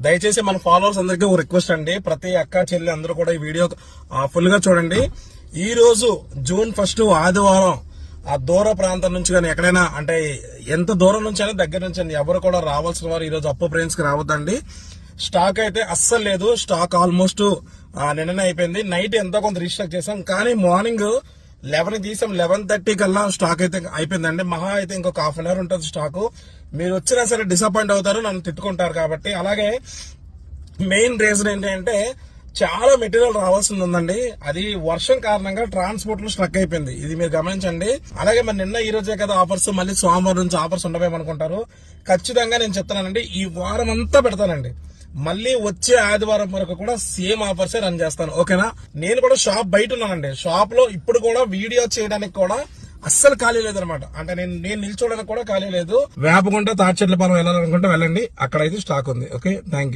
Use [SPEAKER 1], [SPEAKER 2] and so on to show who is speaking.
[SPEAKER 1] దయచేసి మన ఫాలోవర్స్ అందరికీ ఒక రిక్వెస్ట్ అండి. ప్రతి అక్క చెల్లి అందరూ కూడా ఈ వీడియో ఫుల్గా చూడండి. ఈ రోజు జూన్ ఫస్ట్ ఆదివారం ఆ దూర ప్రాంతం నుంచి కానీ ఎక్కడైనా అంటే ఎంత దూరం నుంచి అయినా దగ్గర నుంచి అండి. ఎవరు కూడా రావాల్సిన వారు ఈ రోజు అప్పు ప్రేన్స్కి రావద్దండి. స్టాక్ అయితే అస్సలు లేదు. స్టాక్ ఆల్మోస్ట్ నిన్ననే అయిపోయింది. నైట్ ఎంతో కొంత రీస్టాక్ చేసాం కానీ మార్నింగ్ లెవెన్ తీసాం. లెవెన్ థర్టీ కల్లా స్టాక్ అయితే అయిపోయిందండి. మహా అయితే ఇంకొక హాఫ్ అన్ అవర్ ఉంటుంది స్టాక్. మీరు వచ్చినా సరే డిసప్పాయింట్ అవుతారు నన్ను తిట్టుకుంటారు కాబట్టి. అలాగే మెయిన్ రీజన్ ఏంటంటే చాలా మెటీరియల్ రావాల్సింది ఉందండి. అది వర్షం కారణంగా ట్రాన్స్పోర్ట్లో స్ట్రక్ అయిపోయింది. ఇది మీరు గమనించండి. అలాగే మరి నిన్న ఈ రోజే కదా ఆఫర్స్ మళ్ళీ సోమవారం నుంచి ఆఫర్స్ ఉండవేమనుకుంటారు? ఖచ్చితంగా నేను చెప్తానండి ఈ వారం అంతా పెడతానండి. మళ్ళీ వచ్చే ఆదివారం వరకు కూడా సేమ్ ఆఫర్స్ రన్ చేస్తాను. ఓకేనా? నేను కూడా షాప్ బయట ఉన్నానండి. షాప్లో ఇప్పుడు కూడా వీడియో చేయడానికి కూడా అస్సలు ఖాళీ లేదనమాట. అంటే నేను నేను నిల్చోడానికి కూడా ఖాళీ లేదు. వేపకుంట పొలం వెళ్ళాలనుకుంటే వెళ్ళండి. అక్కడైతే స్టాక్ ఉంది. ఓకే? Thank you